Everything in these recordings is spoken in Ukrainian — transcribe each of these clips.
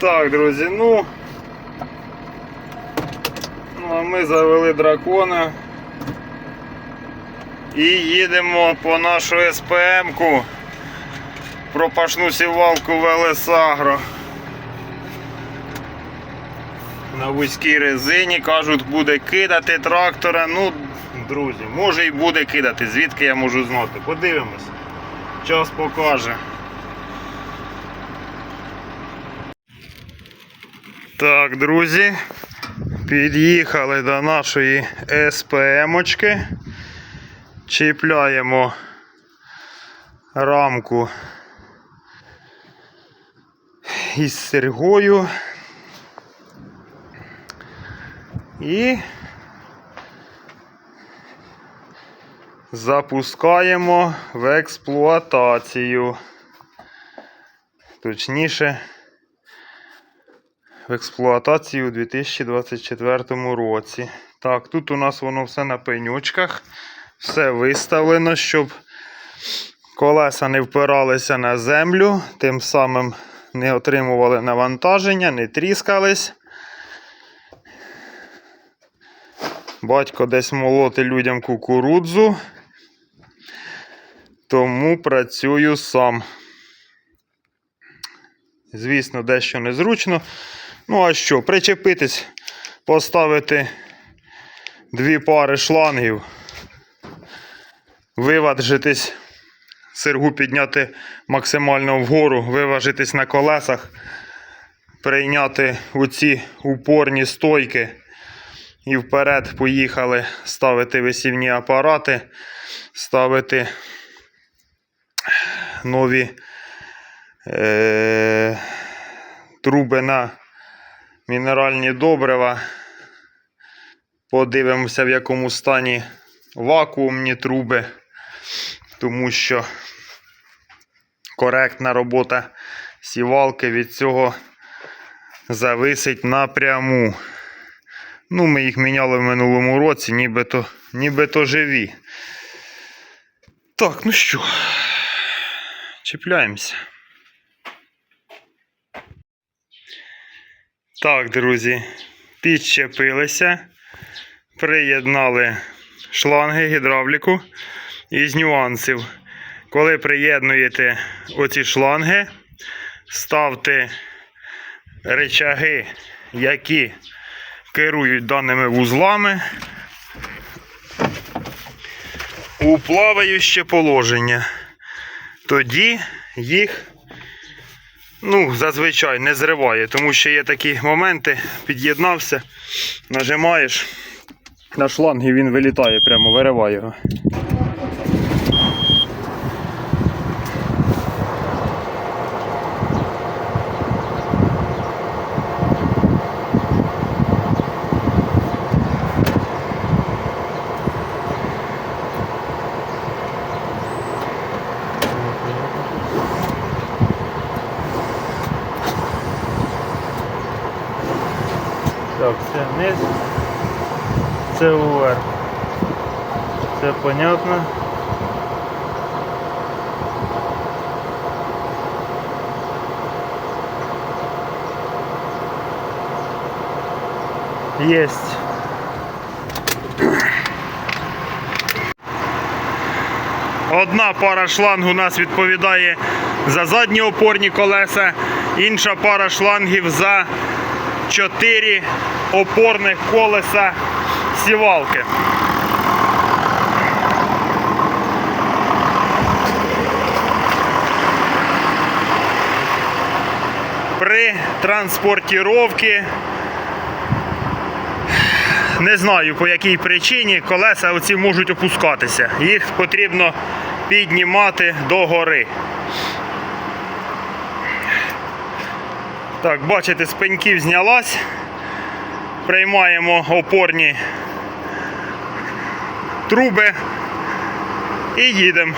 Так, друзі, ну. Ну, а ми завели дракона. І їдемо по нашу СПМ-ку. Пропашну сівалку Велесагро. На вузькій резині кажуть, буде кидати трактора. Ну, друзі, може і буде кидати. Звідки я можу знати? Подивимось. Час покаже. Так, друзі, під'їхали до нашої СПМ-очки. Чіпляємо рамку із сергою. І запускаємо в експлуатацію. Точніше, в експлуатацію у 2024 році. Так, тут у нас воно все на пенючках, все виставлено, щоб колеса не впиралися на землю, тим самим не отримували навантаження, не тріскались. Батько десь молоти людям кукурудзу, тому працюю сам. Звісно, дещо незручно. Ну, а що, причепитись, поставити дві пари шлангів, виважитись, сергу підняти максимально вгору, виважитись на колесах, прийняти оці упорні стойки і вперед поїхали ставити висівні апарати, ставити нові е- труби на мінеральні добрива. Подивимося, в якому стані вакуумні труби, тому що коректна робота сівалки від цього зависить напряму. Ну, ми їх міняли в минулому році, нібито, нібито живі. Так, ну що, чіпляємося. Так, друзі, підчепилися, приєднали шланги, гідравліку із нюансів. Коли приєднуєте оці шланги, ставте речаги, які керують даними вузлами у плаваюче положення. Тоді їх ну, зазвичай не зриває, тому що є такі моменти, під'єднався, нажимаєш на шланг і він вилітає, прямо вириває його. Так, це вниз, це вверх. Все понятно. Есть. Одна пара шланг у нас відповідає за задні опорні колеса, інша пара шлангів за 4 опорних колеса сівалки. При транспортіровці не знаю по якій причині колеса оці можуть опускатися. Їх потрібно піднімати до гори. Так, бачите, з пеньків знялась. Приймаємо опорні труби і їдемо.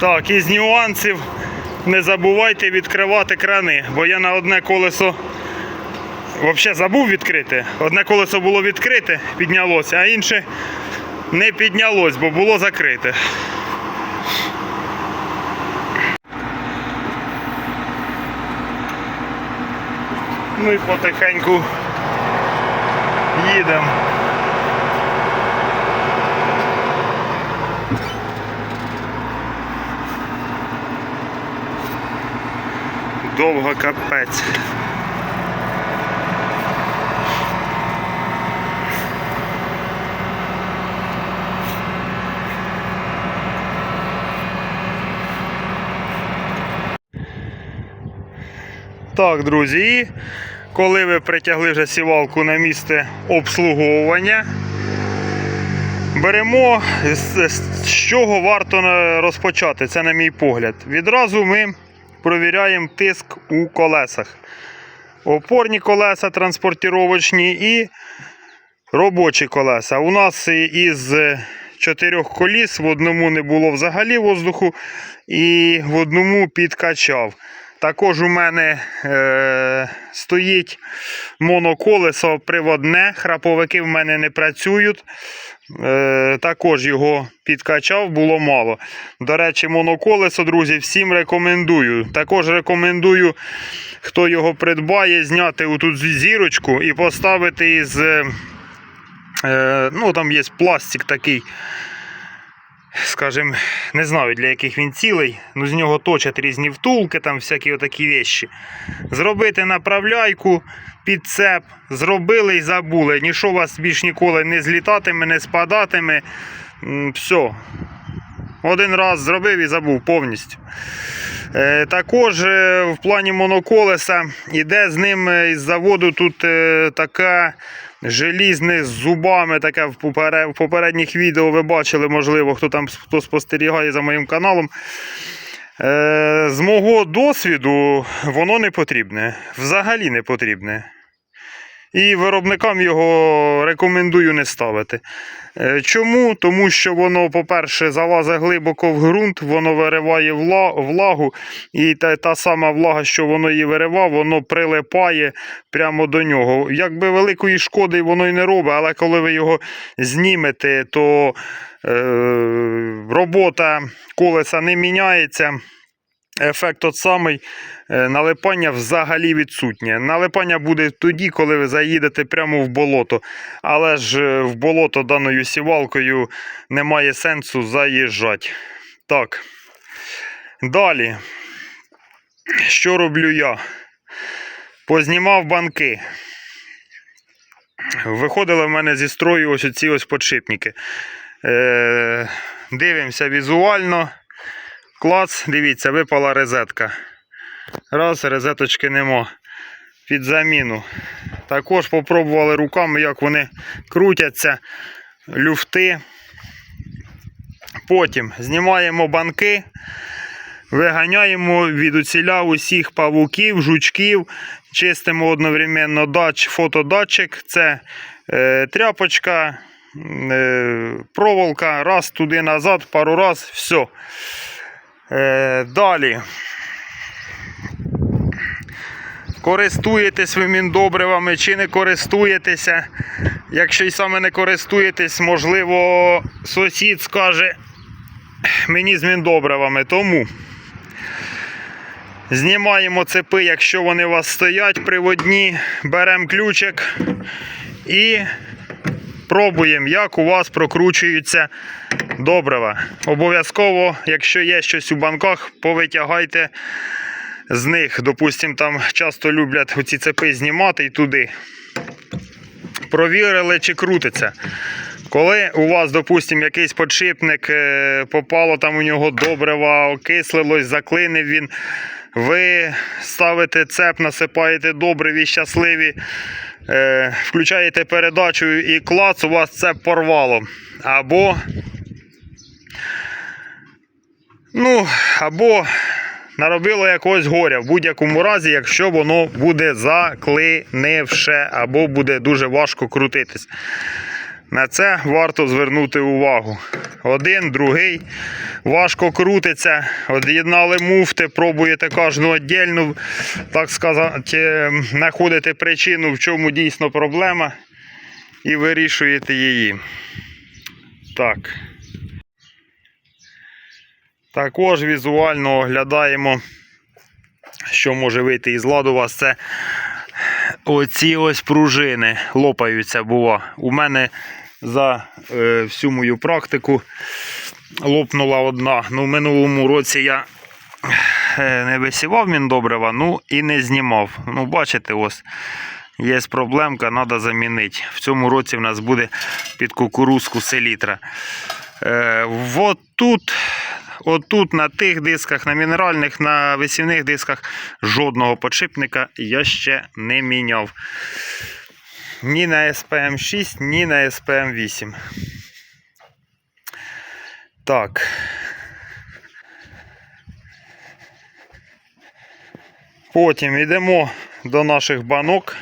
Так, із нюансів не забувайте відкривати крани, бо я на одне колесо взагалі забув відкрити. Одне колесо було відкрите, піднялося, а інше не піднялось, бо було закрите. Ну і потихеньку їдемо. Довго капець. Так, друзі, і коли ви притягли вже сівалку на місце обслуговування, беремо з, чого варто розпочати, це на мій погляд. Відразу ми провіряємо тиск у колесах. Опорні колеса транспортировочні і робочі колеса. У нас із чотирьох коліс в одному не було взагалі воздуху, і в одному підкачав. Також у мене е, стоїть моноколесо приводне, храповики в мене не працюють. Е, також його підкачав, було мало. До речі, моноколесо, друзі, всім рекомендую. Також рекомендую, хто його придбає, зняти отут зірочку і поставити із. е, Е, ну, там є пластик такий, скажімо, не знаю для яких він цілий, ну з нього точать різні втулки, там всякі отакі вещі. Зробити направляйку, підцеп, зробили і забули. Нічого вас більш ніколи не злітатиме, не спадатиме. Все. Один раз зробив і забув повністю. Е, також е, в плані моноколеса іде з ним е, із заводу тут така желізне з зубами, таке в попередніх відео ви бачили, можливо, хто там хто спостерігає за моїм каналом. З мого досвіду воно не потрібне. Взагалі не потрібне. І виробникам його рекомендую не ставити. Е, Чому? Тому що воно, по-перше, залазить глибоко в ґрунт, воно вириває влагу, і та, та сама влага, що воно її виривав, воно прилипає прямо до нього. Якби великої шкоди воно й не робить, але коли ви його знімете, то е, робота колеса не міняється. Ефект тот самий, е, налипання взагалі відсутнє. Налипання буде тоді, коли ви заїдете прямо в болото. Але ж е, в болото даною сівалкою немає сенсу заїжджати. Так. Далі. Що роблю я? Познімав банки. Виходили в мене зі строю ось ці ось подшипники. Е, дивимося візуально. Клац, дивіться, випала розетка. Раз, розеточки нема. Під заміну. Також попробували руками, як вони крутяться, люфти. Потім знімаємо банки, виганяємо від уціля усіх павуків, жучків, чистимо одновременно дач, фотодатчик. Це е, тряпочка, е, проволока, раз туди назад, пару раз, все. Е, далі. Користуєтесь ви міндобривами чи не користуєтеся. Якщо й саме не користуєтесь, можливо, сусід скаже мені з міндобривами. Тому знімаємо цепи, якщо вони у вас стоять приводні, беремо ключик і пробуємо, як у вас прокручуються добрива. Обов'язково, якщо є щось у банках, повитягайте з них. Допустим, там часто люблять оці цепи знімати і туди. Провірили, чи крутиться. Коли у вас, допустим, якийсь подшипник е, попало там у нього добрива, окислилось, заклинив він. Ви ставите цеп, насипаєте добриві, щасливі, е, включаєте передачу і клац, у вас цеп порвало. Або Ну, або наробило якогось горя в будь-якому разі, якщо воно буде заклинивше, або буде дуже важко крутитись. На це варто звернути увагу. Один, другий важко крутиться. Од'єднали муфти, пробуєте кожну віддільну, так сказати, е, знаходите причину, в чому дійсно проблема, і вирішуєте її. Так. Також візуально оглядаємо, що може вийти із ладу у вас. Це оці ось пружини лопаються, бува. У мене за е, всю мою практику лопнула одна. Ну, в минулому році я е, не висівав міндобрива, ну і не знімав. Ну, бачите, ось є проблемка, треба замінити. В цьому році в нас буде під кукурузку селітра. Е, вот тут, отут на тих дисках, на мінеральних, на висівних дисках жодного подшипника я ще не міняв. Ні на SPM 6, ні на SPM 8. Так. Потім йдемо до наших банок.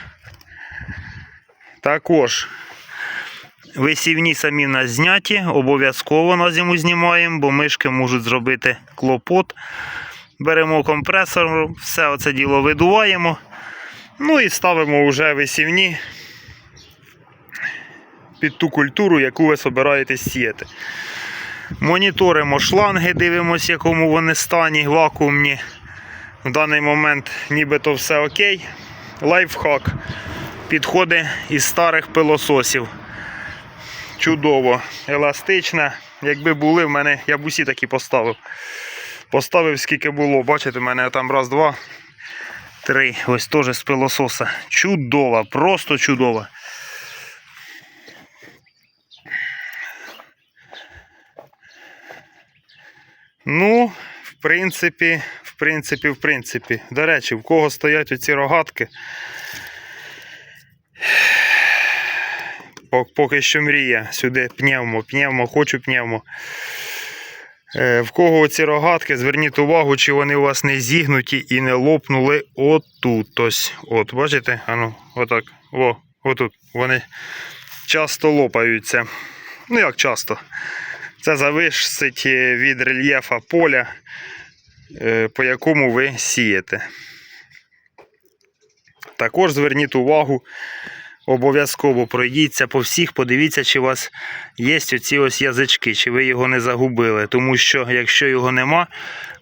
Також висівні самі в нас зняті, обов'язково на зиму знімаємо, бо мишки можуть зробити клопот. Беремо компресор, все оце діло видуваємо. Ну і ставимо вже висівні під ту культуру, яку ви собираєтесь сіяти. Моніторимо шланги, дивимося, якому вони стані, вакуумні. В даний момент нібито все окей. Лайфхак. Підходи із старих пилососів. Чудово, еластичне. Якби були, в мене я б усі такі поставив. Поставив скільки було. Бачите, в мене там раз, два, три. Ось теж з пилососа. Чудова, просто чудова. Ну, в принципі, в принципі, в принципі. До речі, в кого стоять оці рогатки. Пок- Поки що мрія. Сюди пневмо, пневмо, хочу пневмо. Е, В кого оці рогатки, зверніть увагу, чи вони у вас не зігнуті і не лопнули отут. Ось. От, бачите? Ану, отак. О, отут. Вони часто лопаються. Ну як часто? Це зависить е, від рельєфа поля, е, по якому ви сієте. Також зверніть увагу, обов'язково пройдіться по всіх, подивіться, чи у вас є оці ось язички, чи ви його не загубили. Тому що, якщо його нема,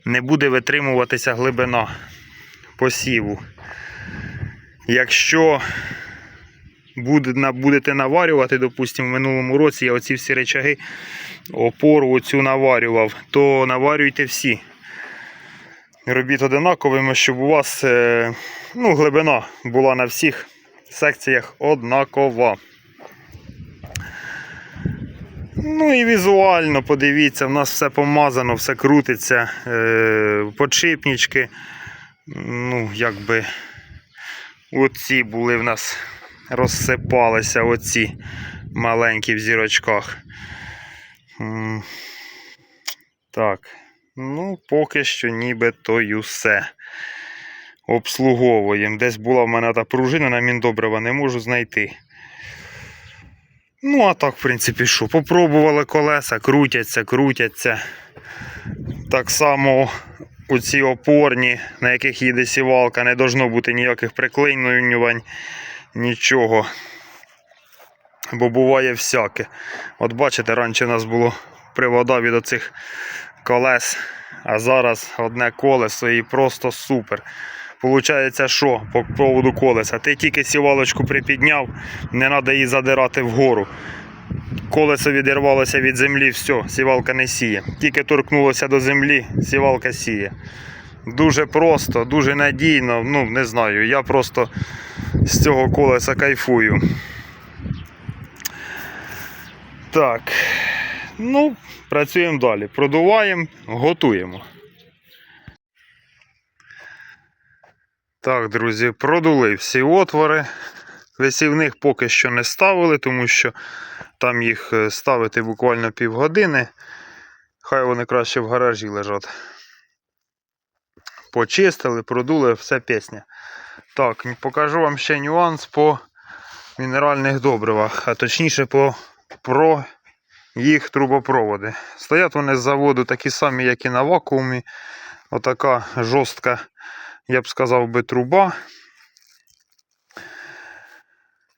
не буде витримуватися глибина посіву. Якщо будете наварювати, допустимо, в минулому році я оці всі речаги, опору оцю наварював, то наварюйте всі. Робіть одинаковими, щоб у вас е, ну, глибина була на всіх секціях однакова. Ну і візуально подивіться, в нас все помазано, все крутиться, е, подшипнички. Ну, якби оці були в нас розсипалися, оці маленькі в зірочках. Так, ну, поки що ніби то й усе. Обслуговуємо. Десь була в мене та пружина на міндобрива, не можу знайти. Ну, а так, в принципі, що? Попробували колеса, крутяться, крутяться. Так само оці опорні, на яких їде сівалка, не должно бути ніяких приклинювань, нічого. Бо буває всяке. От бачите, раніше у нас було привода від оцих колес, а зараз одне колесо і просто супер. Получається, що по поводу колеса? Ти тільки сівалочку припідняв, не треба її задирати вгору. Колесо відірвалося від землі, все, сівалка не сіє. Тільки торкнулося до землі, сівалка сіє. Дуже просто, дуже надійно. Ну, не знаю. Я просто з цього колеса кайфую. Так. Ну, працюємо далі. Продуваємо, готуємо. Так, друзі, продули всі отвори. Висівних поки що не ставили, тому що там їх е, ставити буквально півгодини. Хай вони краще в гаражі лежать. Почистили, продули, все пісня. Так, покажу вам ще нюанс по мінеральних добривах, а точніше по про їх трубопроводи. Стоять вони з заводу такі самі, як і на вакуумі. Отака жорстка, я б сказав би, труба.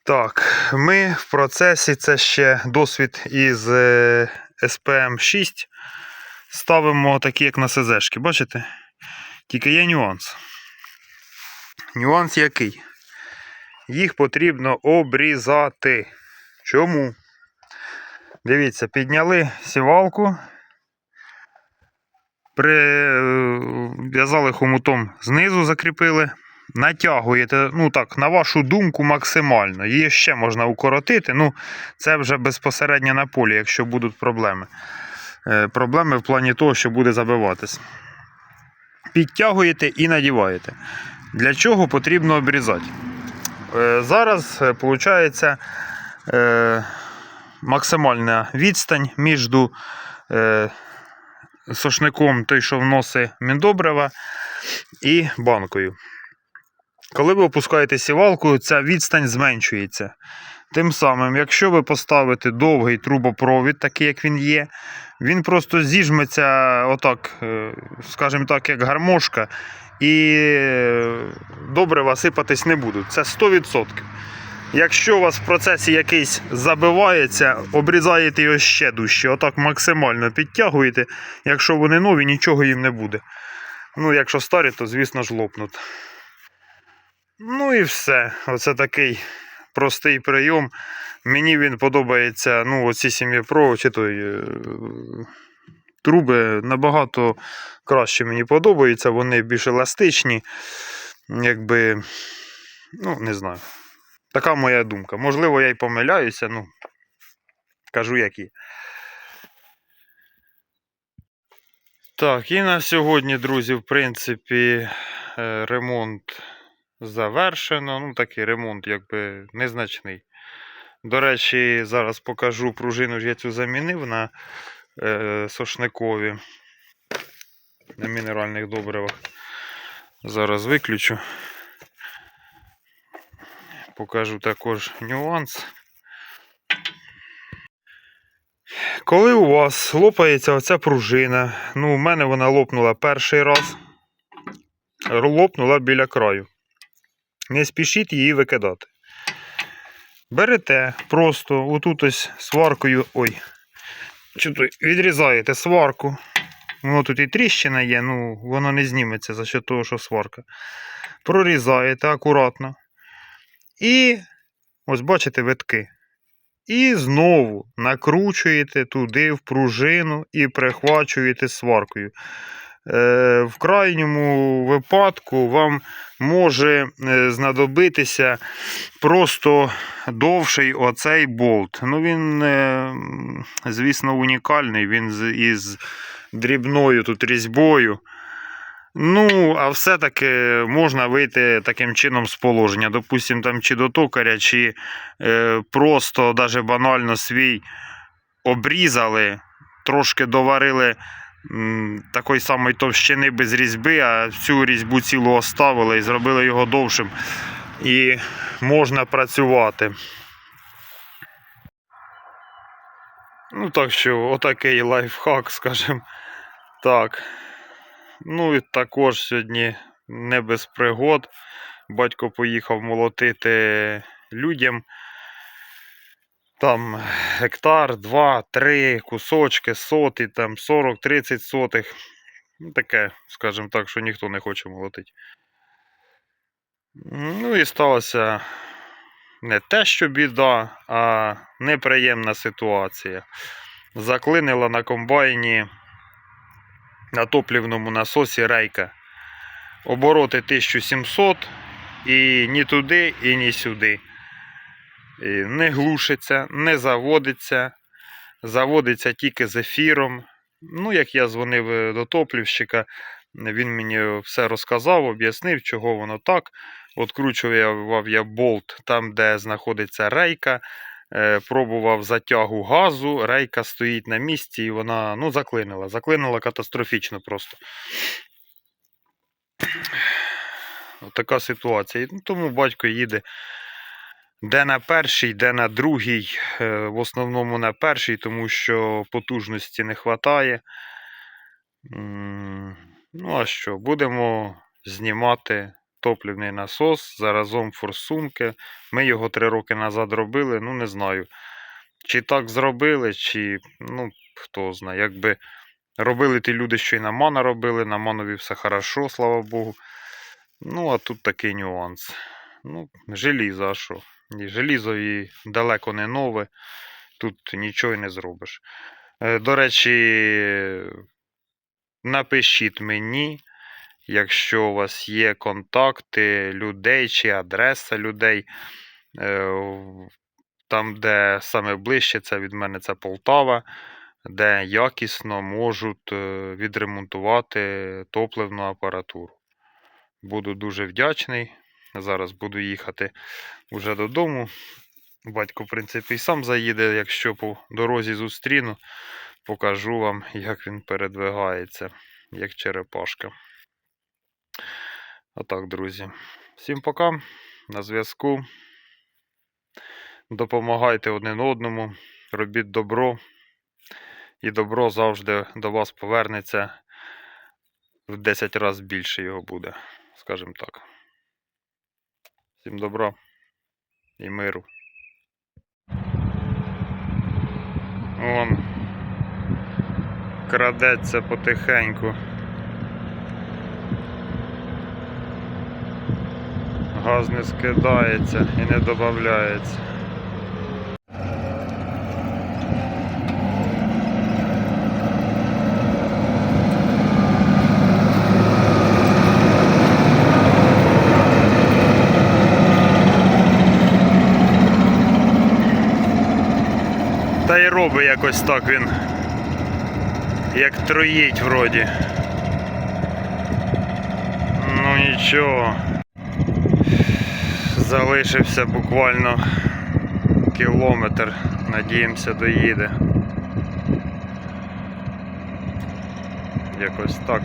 Так, ми в процесі, це ще досвід із е, SPM 6. Ставимо такі, як на СЗшки, бачите? Тільки є нюанс. Нюанс який? їх потрібно обрізати. Чому? Дивіться, підняли сівалку, прив'язали хомутом знизу, закріпили. Натягуєте, ну так, на вашу думку, максимально. Її ще можна укоротити. Ну, це вже безпосередньо на полі, якщо будуть проблеми. Е, проблеми в плані того, що буде забиватись. Підтягуєте і надіваєте. Для чого потрібно обрізати? Е, зараз виходить е, максимальна відстань між е, сошником, той, що вносить міндобрива, і банкою. Коли ви опускаєте сівалку, ця відстань зменшується. Тим самим, якщо ви поставите довгий трубопровід, такий як він є, він просто зіжметься, отак, е, скажімо так, як гармошка, і е, добрива сипатись не будуть. Це 100%. Якщо у вас в процесі якийсь забивається, обрізаєте його ще дужче, отак максимально підтягуєте. Якщо вони нові, нічого їм не буде. Ну, якщо старі, то звісно ж лопнуть. Ну і все. Оце такий простий прийом. Мені він подобається, ну, оці сім'ї Pro, чи той е, труби набагато краще мені подобаються, вони більш еластичні. Якби, ну, не знаю. Така моя думка. Можливо, я й помиляюся, ну, кажу, як є. Так, і на сьогодні, друзі, в принципі, е, ремонт завершено. Ну, такий ремонт, якби незначний. До речі, зараз покажу пружину ж я цю замінив на е, сошникові на мінеральних добривах. Зараз виключу. Покажу також нюанс. Коли у вас лопається оця пружина, ну, у мене вона лопнула перший раз, лопнула біля краю. Не спішіть її викидати. Берете просто отут ось сваркою. Ой, відрізаєте сварку. Воно тут і тріщина є, ну воно не зніметься за що того, що сварка. Прорізаєте акуратно. І ось бачите витки. І знову накручуєте туди в пружину і прихвачуєте сваркою. Е, в крайньому випадку вам може е, знадобитися просто довший оцей болт. Ну Він, е, звісно, унікальний, він із дрібною тут різьбою. Ну, а все-таки можна вийти таким чином з положення. Допустим, там чи до токаря, чи е, просто даже банально свій обрізали, трошки доварили м, такої самої товщини без різьби, а всю різьбу цілу оставили і зробили його довшим. І можна працювати. Ну, так що, отакий лайфхак, скажімо так. Ну і також сьогодні не без пригод. Батько поїхав молотити людям. Там гектар, два, три кусочки, соти, там 40-30 сотих. Ну, таке, скажімо так, що ніхто не хоче молотити. Ну і сталося не те, що біда, а неприємна ситуація. Заклинила на комбайні на топлівному насосі рейка. Обороти 1700 і ні туди, і ні сюди. І не глушиться, не заводиться. Заводиться тільки з ефіром. Ну, як я дзвонив е, до топлівщика, він мені все розказав, об'яснив, чого воно так. Откручував я болт там, де знаходиться рейка. Е, пробував затягу газу, рейка стоїть на місці і вона ну, заклинила. Заклинила катастрофічно просто. От така ситуація. Тому батько їде де на перший, де на другий. Е, В основному на перший, тому що потужності не вистачає. Ну, а що, будемо знімати топлівний насос, заразом форсунки. Ми його три роки назад робили, ну не знаю. Чи так зробили, чи ну, хто знає. Якби робили ті люди, що і на Мана робили, на Манові все хорошо, слава Богу. Ну, а тут такий нюанс. Ну, желізо, а що? І желізо і далеко не нове. Тут нічого й не зробиш. Е, До речі, напишіть мені, якщо у вас є контакти людей чи адреса людей. е, Там, де саме ближче, це від мене це Полтава, де якісно можуть е, відремонтувати топливну апаратуру. Буду дуже вдячний. Зараз буду їхати вже додому. Батько, в принципі, і сам заїде, якщо по дорозі зустріну, покажу вам, як він передвигається, як черепашка. Отак, друзі. Всім пока. На зв'язку. Допомагайте один одному, робіть добро. І добро завжди до вас повернеться в 10 разів більше його буде, скажімо так. Всім добра і миру. Вон крадеться потихеньку. Газ не скидається і не додається. Та й робить якось так він. Як троїть вроді. Ну нічого. Залишився буквально кілометр. Надіємося, доїде. Якось так.